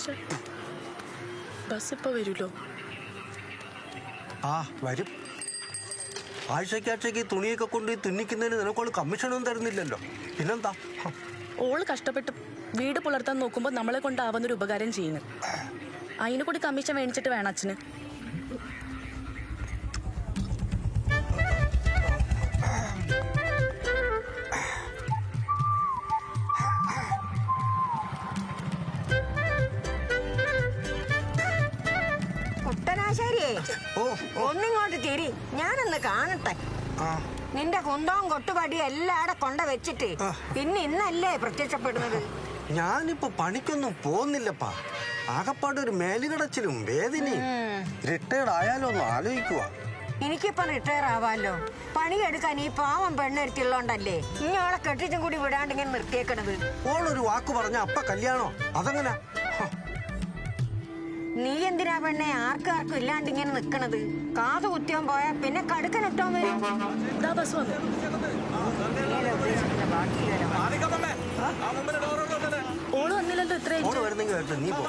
ശ്ശെ. ബസ് ഇപ്പൊ വരൂലോ? ആ വരും. ആഴ്ചക്കാഴ്ചക്ക് തുണിയൊക്കെ കൊണ്ട് തുന്നിക്കുന്നതിന് നിനക്കോൾ കമ്മീഷനൊന്നും തരുന്നില്ലല്ലോ. പിന്നെന്താ? ഓൾ കഷ്ടപ്പെട്ട് വീട് പുലർത്താൻ നോക്കുമ്പോൾ നമ്മളെ കൊണ്ടാവുന്നൊരു ഉപകാരം ചെയ്യുന്നു അതിനെ കൂടി കമ്മീഷൻ മേടിച്ചിട്ട് വേണം അച്ഛന്. ഒന്നിങ്ങോട്ട് തിരി. ഞാനൊന്ന് കാണട്ടെ. നിന്റെ കുന്തവും കൊട്ടുപടിയും എല്ലാടെ കൊണ്ട വെച്ചിട്ട് പിന്നെ ഇന്നല്ലേ പ്രത്യക്ഷപ്പെടുന്നത്? ഞാനിപ്പോ പണിക്കൊന്നും പോകുന്നില്ലപ്പാ. ആകപ്പാട് ഒരു മേലുകടച്ചിലും വേദനയും. റിട്ടയർഡ് ആയാലോ ഒന്ന് ആലോചിക്കുക എനിക്കിപ്പം റിട്ടയർ ആവാലോ പണിയെടുക്കാൻ ഈ പാവം പെണ്ണെടുത്തുള്ളോണ്ടല്ലേ അവളെ കെട്ടിച്ചും കൂടി വിടാണ്ട് ഇങ്ങനെ നിർത്തിയേക്കണത്? ഓളൊരു വാക്ക് പറഞ്ഞ അപ്പ കല്യാണോ? അതെങ്ങനെ? നീ എന്തിനാ പെണ്ണെ ആർക്കും ആർക്കും ഇല്ലാണ്ട് ഇങ്ങനെ നിക്കണത്? കാത് കുത്തിയാൻ പോയാ പിന്നെ വരും. നീയല്ലേ ഉദ്ദേശിക്കുന്ന ബാക്കിയില്ലല്ലോ. ഓൾ വന്നില്ലല്ലോ വരട്ടെ നീ പോ.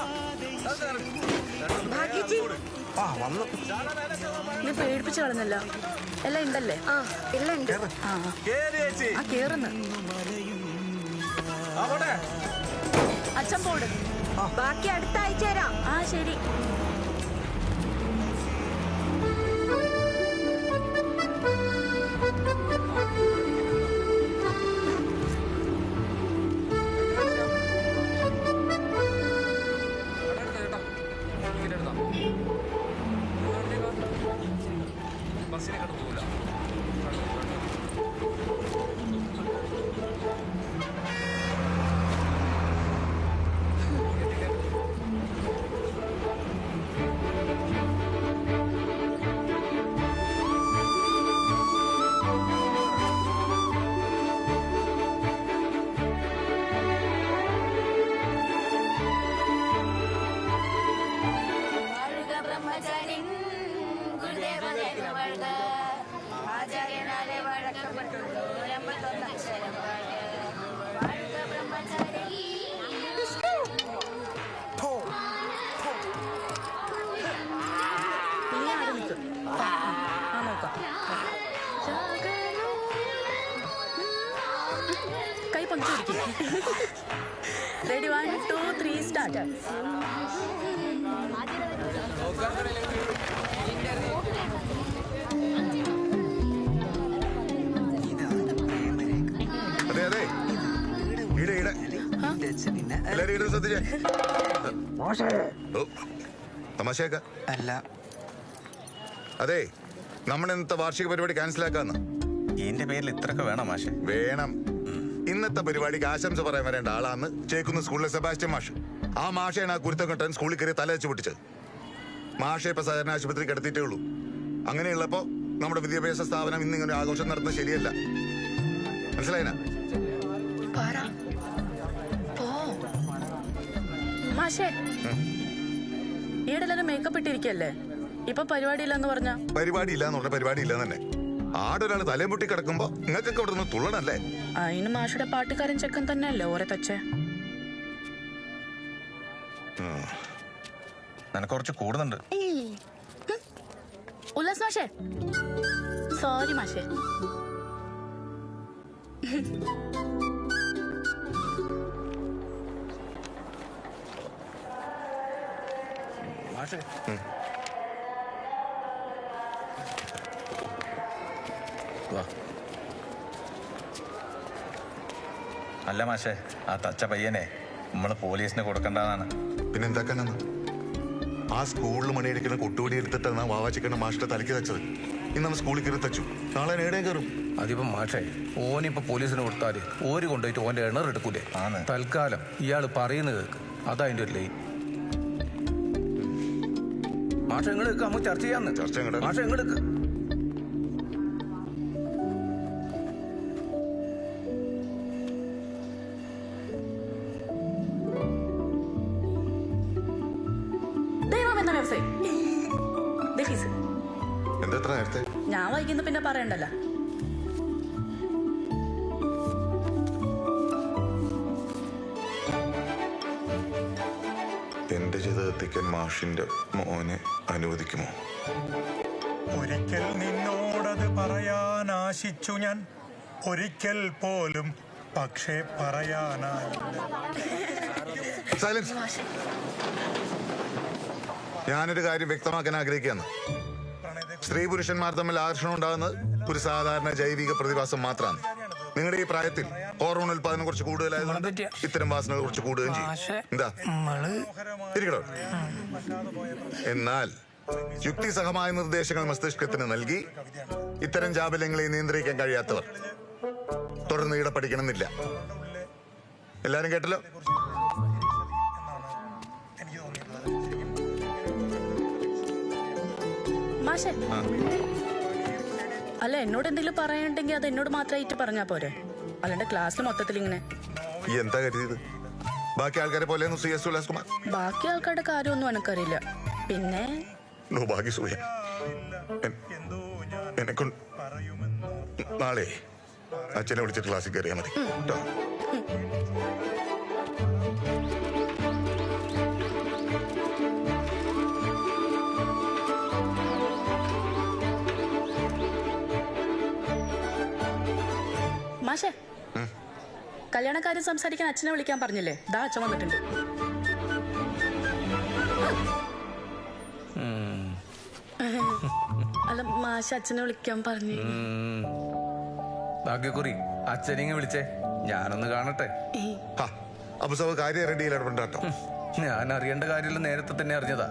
ഭാഗ്യച്ചി. ആ വന്നു. നീ പേടിപ്പിച്ച് കളഞ്ഞല്ല. എല്ലാം ഉണ്ടല്ലേ? ആ എല്ലാം ഉണ്ട്. കേറ്. ആ. ആ കേറുന്നു. അച്ഛൻ പോട്. ബാക്കി അടുത്ത ആഴ്ച തരാം ആ ശരി. Ready one two three start അതെ അതെ. ഈടെ ഈടെ. എല്ലാരും ഈടെ ശ്രദ്ധിച്ചേ ഓ, തമാശയൊക്കെ. അല്ല. അതെ നമ്മുടെ ഇന്നത്തെ വാർഷിക പരിപാടി ക്യാൻസൽ ആക്കാന്ന്. ഇതിന്റെ പേരിൽ ഇത്രയൊക്കെ വേണം മാഷെ? വേണം. ഇന്നത്തെ പരിപാടിക്ക് ആശംസ പറയാൻ വരേണ്ട ആളാന്ന് ചേക്കുന്ന സ്കൂളിലെ സെബാസ്റ്റ്യൻ മാഷ്. ആ മാഷയാണ് ആ കുരുത്തം കെട്ടൻ സ്കൂളിൽ കയറി തല വെച്ച് പൊട്ടിച്ചത്. മാഷെ ഇപ്പൊ സഹകരണ ആശുപത്രി കിടത്തിയിട്ടേ ഉള്ളൂ. അങ്ങനെയുള്ളപ്പോ നമ്മുടെ വിദ്യാഭ്യാസ സ്ഥാപനം ഇന്ന് ഇങ്ങനെ ആഘോഷം നടത്തുന്നത് ശരിയല്ല. മനസ്സിലായിനാ മാഷേ ഈടെല്ലാരും മേക്കപ്പ് ഇട്ടിരിക്കല്ലേ? ഇപ്പൊ പരിപാടി ഇല്ലെന്ന് പറഞ്ഞ? പരിപാടി ഇല്ല എന്ന് പറഞ്ഞ പരിപാടി ഇല്ല തന്നെ. ആടൊരാൾ തലയും പൊട്ടി കിടക്കുമ്പോ നിങ്ങൾക്കൊക്കെ അവിടെ നിന്ന് തുള്ളണല്ലേ? അതിന് മാഷയുടെ പാട്ടുകാരൻ ചെക്കൻ തന്നെയല്ലേ ഓരെ തച്ചേ. നിനക്ക് കുറച്ച് കൂടുന്നുണ്ട്. ഉല്ലാസ് മാഷേ. സോറി മാഷേ. മാഷേ. അല്ല മാഷെ ആ തച്ച പയ്യനെ നമ്മൾ പോലീസിന് കൊടുക്കണ്ടതാണ്. പിന്നെ എന്താക്കാനാണ് ആ സ്കൂളിൽ മണിയടിക്കുന്ന കൊട്ടുപടി എടുത്തിട്ടാണ് വാവാച്ചിക്കണ്ണ മാഷിന്റെ തലയ്ക്ക് തച്ചത്. ഇന്ന് നമ്മൾ സ്കൂളിൽ കയറി തച്ചു. നാളെ നേടേം കയറും. അതിപ്പം മാഷേ ഓനിപ്പോ പോലീസിന് കൊടുത്താൽ ഓര് കൊണ്ടുപോയിട്ട് ഓന്റെ എണർ എടുക്കൂലേ? ആണ്. തൽക്കാലം ഇയാൾ പറയുന്നത് കേൾക്ക് അതാ അതിന്റെ ഒരു ലൈൻ. മാഷെ എങ്ങട് നിൽക്ക് നമുക്ക് ചർച്ച ചെയ്യാന്ന്? മാഷ നിൽക്ക് വ്യവസായി ഫീസ് എന്താ നേരത്തെ? ഞാൻ വൈകുന്നു പിന്നെ പറയണ്ടല്ലോ. എന്റെ ചെയ്ത് എത്തിക്കാൻ മാഷിന്റെ മോനെ അനുവദിക്കുമോ? ഒരിക്കൽ നിന്നോടത് പറയാൻ ആശിച്ചു ഞാൻ. ഒരിക്കൽ പോലും പക്ഷേ പറയാനായി. സൈലൻസ് ഞാനൊരു കാര്യം വ്യക്തമാക്കാൻ ആഗ്രഹിക്കുകയാണ്. സ്ത്രീ പുരുഷന്മാർ തമ്മിൽ ആകർഷണം ഉണ്ടാകുന്നത് ഒരു സാധാരണ ജൈവിക പ്രതിഭാസം മാത്രമാണ്. നിങ്ങളുടെ ഈ പ്രായത്തിൽ ഹോർമോൺ ഉൽപാദനം കുറച്ച് കൂടുതലായതുകൊണ്ട് ഇത്തരം വാസനകൾ കുറച്ച് കൂടുകയും ചെയ്യും. എന്താ? ഇരിക്കടോ. എന്നാൽ യുക്തിസഹമായ നിർദ്ദേശങ്ങൾ മസ്തിഷ്കത്തിന് നൽകി ഇത്തരം ജാബല്യങ്ങളെ നിയന്ത്രിക്കാൻ കഴിയാത്തവർ. തുടർന്ന് ഇവിടെ പഠിക്കണമെന്നില്ല. എല്ലാരും കേട്ടല്ലോ? മാഷെ. അല്ല എന്നോട് എന്തെങ്കിലും പറയണ്ടെങ്കിൽ അത് എന്നോട് മാത്രമായിട്ട് പറഞ്ഞാ പോരെ. അല്ലാണ്ട് ക്ലാസ്സിൽ മൊത്തത്തിൽ ഇങ്ങനെ. എന്താ കരുതിയത്? ബാക്കി ആൾക്കാരെ പോലെ ബാക്കി ആൾക്കാരുടെ കാര്യമൊന്നും എനക്കറിയില്ല പിന്നെ? നാളെ അച്ഛനെ വിളിച്ചിട്ട് ക്ലാസ്സിൽ കയറിയാൽ മതി. ട്ടോ. മാഷെ കല്യാണക്കാര്യം സംസാരിക്കാൻ അച്ഛനെ വിളിക്കാൻ പറഞ്ഞില്ലേ? ദാ അച്ഛൻ വന്നിട്ടുണ്ട്. അല്ല മാഷ അച്ഛനെ വിളിക്കാൻ പറഞ്ഞു ഭാഗ്യക്കുറി അച്ഛനെ വിളിച്ചേ. ഞാനൊന്ന് കാണട്ടെ. അപ്പൊ കാര്യം റെഡിയിൽ ഇടപെട്ടോ ഞാൻ അറിയേണ്ട കാര്യമില്ല നേരത്തെ തന്നെ അറിഞ്ഞതാ.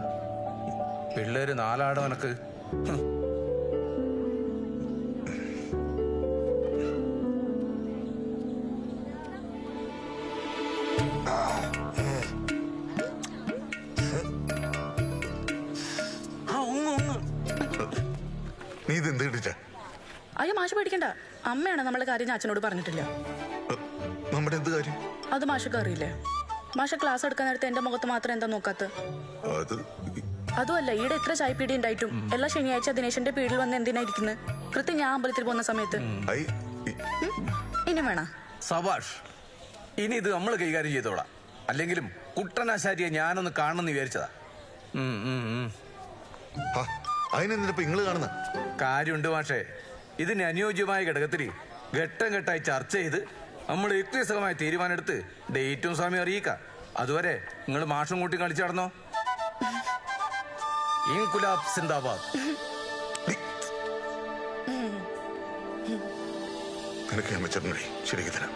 പിള്ളേര് നാലാടം എനക്ക് മാഷ് പേടിക്കണ്ട. അമ്മയാണ് നമ്മളെ കാര്യം അച്ഛനോട് പറഞ്ഞിട്ടില്ല. നമ്മുടെ എന്ത് കാര്യം? അത് മാഷക്ക് അറിയില്ലേ? മാഷ ക്ലാസ് എടുക്കാൻ നേരത്തെ എന്റെ മുഖത്ത് മാത്രം എന്താ നോക്കാത്ത? അത് അതുമല്ല ഈടെ എത്ര ചായപ്പീടി ഉണ്ടായിട്ടും? എല്ലാ ശനിയാഴ്ച ദിനേശന്റെ പീടിൽ വന്ന് എന്തിനായിരിക്കുന്നത് കൃത്യം ഞാൻ അമ്പലത്തിൽ പോകുന്ന സമയത്ത്. ഇനി വേണ? സബാഷ് ഇനി ഇത് നമ്മൾ കൈകാര്യം ചെയ്തോളാം. അല്ലെങ്കിലും കുട്ടനാശാരിയെ ഞാനൊന്ന് കാണണമെന്ന് വിചാരിച്ചതാ. ഉം, ഉം, ഉം. ഹാ, അതിനെന്തിനിപ്പോ ഇങ്ങൾ കാണുന്ന? കാര്യമുണ്ട് മാഷേ. ഇതിന് അനുയോജ്യമായ ഘടകത്തിൽ ഘട്ടം ഘട്ടമായി ചർച്ച ചെയ്ത് നമ്മൾ യുക്തിസഹമായ തീരുമാനമെടുത്ത് ഡേറ്റും സ്വാമി അറിയിക്കാം. അതുവരെ നിങ്ങൾ മാഷം കൂട്ടി കളിച്ചു നടന്നോ? ശരിക്ക് തരാം.